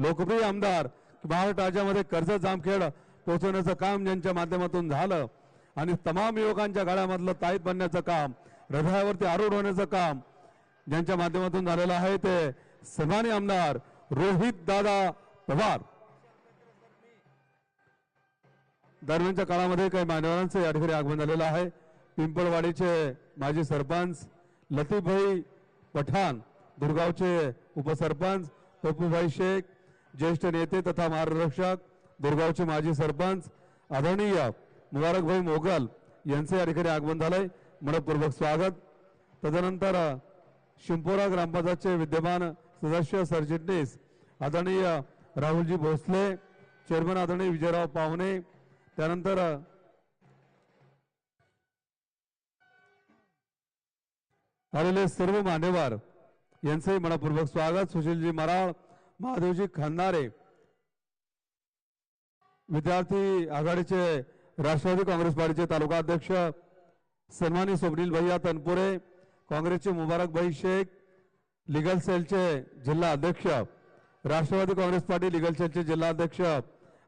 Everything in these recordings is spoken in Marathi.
लोकप्रिय आमदार महाराष्ट्र राज्यामध्ये कर्ज जामखेड पोहोचवण्याचं काम ज्यांच्या माध्यमातून झालं आणि तमाम युवकांच्या गाड्यामधलं ताईत बनण्याचं काम हृदयावरती आरूढ होण्याचं काम ज्यांच्या माध्यमातून झालेलं आहे ते सन्मानी आमदार रोहित दादा पवार. दरम्यानच्या काळामध्ये काही मान्यवरांचं या ठिकाणी आगमन झालेलं आहे. पिंपळवाडीचे माजी सरपंच लतीफभाई पठाण दुर्गावचे उपसरपंच पप्पूभाई शेख ज्येष्ठ नेते तथा मार्गदर्शक दुर्गावचे माजी सरपंच आदरणीय मुबारकभाई मोगल यांचे या ठिकाणी आगमन झालंय. मनपूर्वक स्वागत. तदनंतर शिंपोरा ग्रामपंचायतचे विद्यमान सदस्य सरचिटणीस आदरणीय राहुलजी भोसले चेअरमन आदरणीय विजयराव पावणे त्यानंतर आलेले सर्व मान्यवर यांचे मनपूर्वक स्वागत. सुशीलजी मराळ महादेवजी खंदारे विद्यार्थी आघाडीचे राष्ट्रवादी काँग्रेस पार्टीचे तालुका अध्यक्ष सन्मानी स्वप्नील भैया तनपुरे काँग्रेसचे मुबारक भाई शेख लिगल सेलचे जिल्हा अध्यक्ष राष्ट्रवादी काँग्रेस पार्टी लिगल सेलचे जिल्हा अध्यक्ष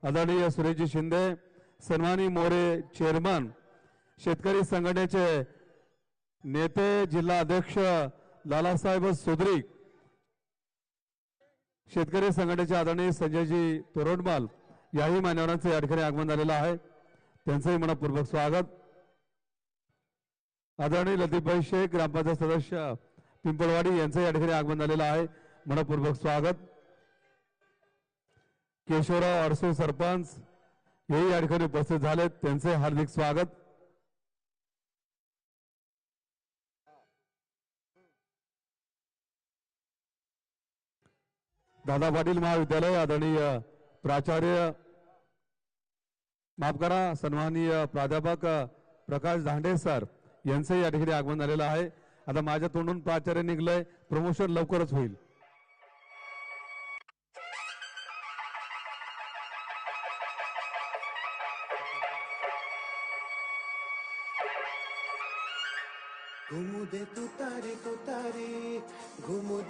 आदरणीय सुरेशजी शिंदे सन्मानी मोरे चेअरमन शेतकरी संघटनेचे नेते जिल्हा अध्यक्ष लालासाहेब सुद्रिक शेतकरी संघटनेचे आदरणीय संजयजी तोरडमाल याही मान्यवरांचं या ठिकाणी आगमन झालेलं आहे. त्यांचंही मनपूर्वक स्वागत. आदरणीय लतीफभाई शेख ग्रामपंचायत सदस्य पिंपळवाडी यांचं या ठिकाणी आगमन झालेलं आहे. मनपूर्वक स्वागत. केशवराव अडसूळ सरपंच हेही या ठिकाणी उपस्थित झालेत. त्यांचे हार्दिक स्वागत. दादा पाटील महाविद्यालय आदरणीय प्राचार्य माफ करा सन्माननीय प्राध्यापक प्रकाश धांडे सर यांचं या ठिकाणी आगमन झालेलं आहे. आता माझ्या तोंडून प्राचार्य निघलंय. प्रमोशन लवकरच होईल. घुमू दे तू तू तारी.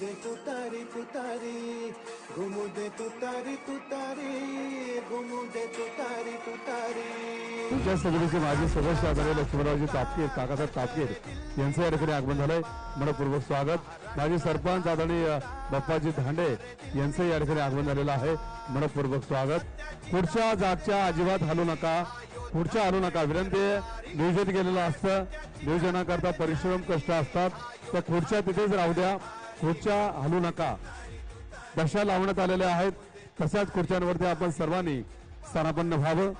दे तू तारी तू तारी. घुमू दे तू तारी तू तारी. घुमू दे तू तारी तू तारी. तुमच्या समितीचे माजी सदस्य आदरणीय लक्ष्मणरावजी तापकीर काकासाहेब तापकीर. यांचं या ठिकाणी आगमन झालंय. मनपूर्वक स्वागत. माजी सरपंच आदरणीय बाप्पाजी धांडे यांचं या ठिकाणी आगमन झालेलं आहे. मनपूर्वक स्वागत. पुढच्या जागच्या अजिबात हलू नका. पुढच्या हलू नका. विनंती आहे नियोजन केलेलं असतं. नियोजनाकरता परिश्रम कष्ट असतात. त्या खुर्च्या तिथेच राहू द्या. खुर्च्या हलू नका. दशा लावण्यात आलेल्या आहेत. तशाच खुर्च्यांवरती आपण सर्वांनी स्थानापन्न व्हावं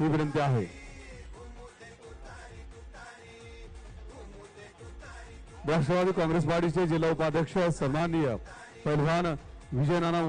ही विनंती आहे. राष्ट्रवादी काँग्रेस पार्टीचे जिल्हा उपाध्यक्ष सन्माननीय पैलवान विजयनाना नाना